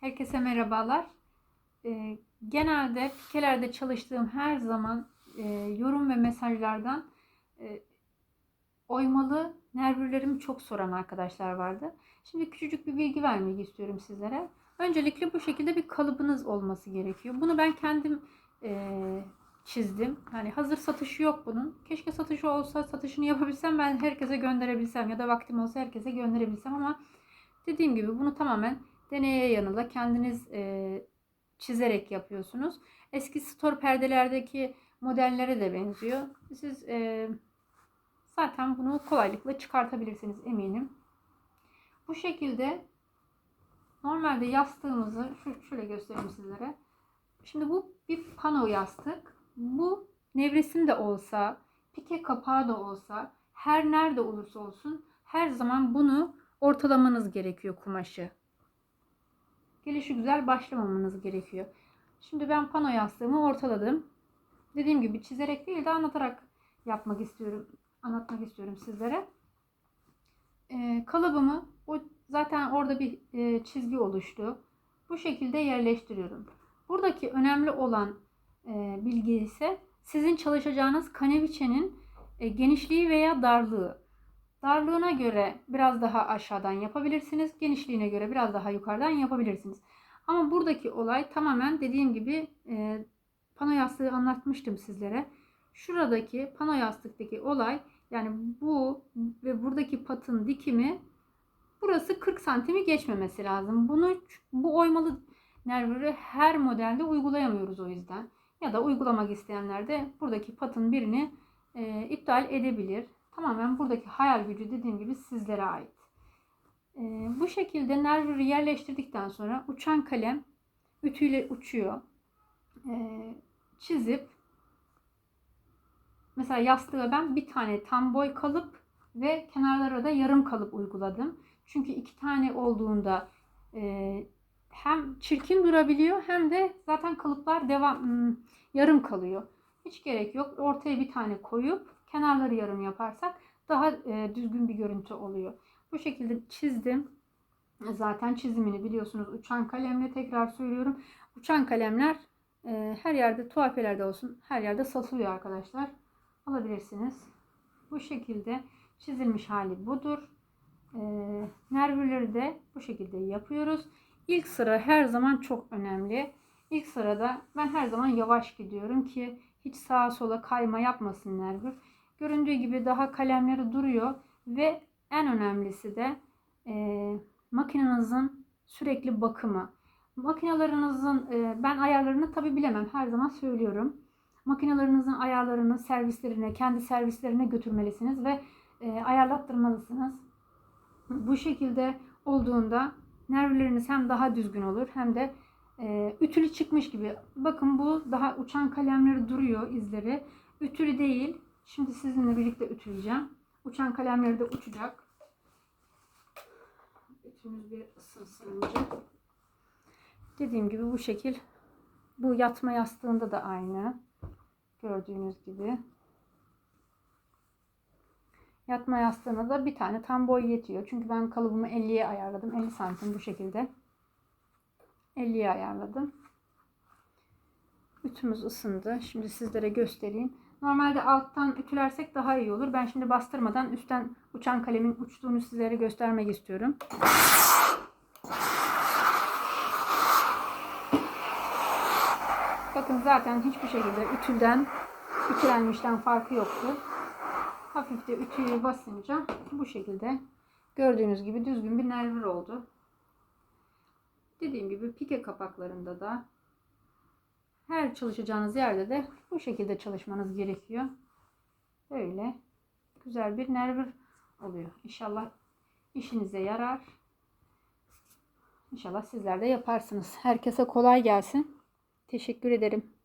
Herkese merhabalar. Ee, genelde pikelerde çalıştığım her zaman e, yorum ve mesajlardan e, oymalı nervürlerimi çok soran arkadaşlar vardı. Şimdi küçücük bir bilgi vermek istiyorum sizlere. Öncelikle bu şekilde bir kalıbınız olması gerekiyor. Bunu ben kendim e, çizdim. Yani hazır satışı yok bunun. Keşke satışı olsa satışını yapabilsem ben herkese gönderebilsem ya da vaktim olsa herkese gönderebilsem ama dediğim gibi bunu tamamen deneye yanıla kendiniz e, çizerek yapıyorsunuz. Eski store perdelerdeki modellere de benziyor. Siz e, zaten bunu kolaylıkla çıkartabilirsiniz eminim. Bu şekilde normalde yastığımızı şöyle göstereyim sizlere. Şimdi bu bir pano yastık. Bu nevresim de olsa, pike kapağı da olsa, her nerede olursa olsun her zaman bunu ortalamanız gerekiyor kumaşı. Gelişi güzel başlamamanız gerekiyor. Şimdi ben pano yastığımı ortaladım. Dediğim gibi çizerek değil de anlatarak yapmak istiyorum. Anlatmak istiyorum sizlere. Ee, kalıbımı o zaten orada bir e, çizgi oluştu. Bu şekilde yerleştiriyorum. Buradaki önemli olan e, bilgi ise sizin çalışacağınız kaneviçenin e, genişliği veya darlığı. Darlığına göre biraz daha aşağıdan yapabilirsiniz. Genişliğine göre biraz daha yukarıdan yapabilirsiniz. Ama buradaki olay tamamen dediğim gibi e, pano yastığı anlatmıştım sizlere. Şuradaki pano yastıktaki olay yani bu ve buradaki patın dikimi burası 40 santimi geçmemesi lazım. Bunu bu oymalı nervürü her modelde uygulayamıyoruz o yüzden. Ya da uygulamak isteyenler de buradaki patın birini e, iptal edebilir. Tamamen buradaki hayal gücü dediğim gibi sizlere ait. Ee, bu şekilde nervürü yerleştirdikten sonra uçan kalem ütüyle uçuyor. Ee, çizip mesela yastığa ben bir tane tam boy kalıp ve kenarlara da yarım kalıp uyguladım. Çünkü iki tane olduğunda e, hem çirkin durabiliyor hem de zaten kalıplar devam hmm, yarım kalıyor. Hiç gerek yok. Ortaya bir tane koyup kenarları yarım yaparsak daha e, düzgün bir görüntü oluyor. Bu şekilde çizdim. Zaten çizimini biliyorsunuz uçan kalemle tekrar söylüyorum. Uçan kalemler e, her yerde tuhafelerde olsun her yerde satılıyor arkadaşlar. Alabilirsiniz. Bu şekilde çizilmiş hali budur. E, nervürleri de bu şekilde yapıyoruz. İlk sıra her zaman çok önemli. İlk sırada ben her zaman yavaş gidiyorum ki hiç sağa sola kayma yapmasın nervür. Göründüğü gibi daha kalemleri duruyor ve en önemlisi de e, makinenizin sürekli bakımı. Makinalarınızın e, ben ayarlarını tabi bilemem her zaman söylüyorum. Makinalarınızın ayarlarını servislerine, kendi servislerine götürmelisiniz ve e, ayarlattırmalısınız. Bu şekilde olduğunda nervleriniz hem daha düzgün olur hem de e, ütülü çıkmış gibi. Bakın bu daha uçan kalemleri duruyor izleri. Ütülü değil. Şimdi sizinle birlikte ütüleyeceğim. Uçan kalemleri de uçacak. Ütümüz bir ısınsın önce. Dediğim gibi bu şekil. Bu yatma yastığında da aynı. Gördüğünüz gibi. Yatma yastığına da bir tane tam boy yetiyor. Çünkü ben kalıbımı 50'ye ayarladım. 50 santim bu şekilde. 50'ye ayarladım. Ütümüz ısındı. Şimdi sizlere göstereyim. Normalde alttan ütülersek daha iyi olur. Ben şimdi bastırmadan üstten uçan kalemin uçtuğunu sizlere göstermek istiyorum. Bakın zaten hiçbir şekilde ütülden, ütülenmişten farkı yoktu. Hafif de ütüyü basınca bu şekilde gördüğünüz gibi düzgün bir nervür oldu. Dediğim gibi pike kapaklarında da her çalışacağınız yerde de bu şekilde çalışmanız gerekiyor. Böyle güzel bir nervür oluyor. İnşallah işinize yarar. İnşallah sizler de yaparsınız. Herkese kolay gelsin. Teşekkür ederim.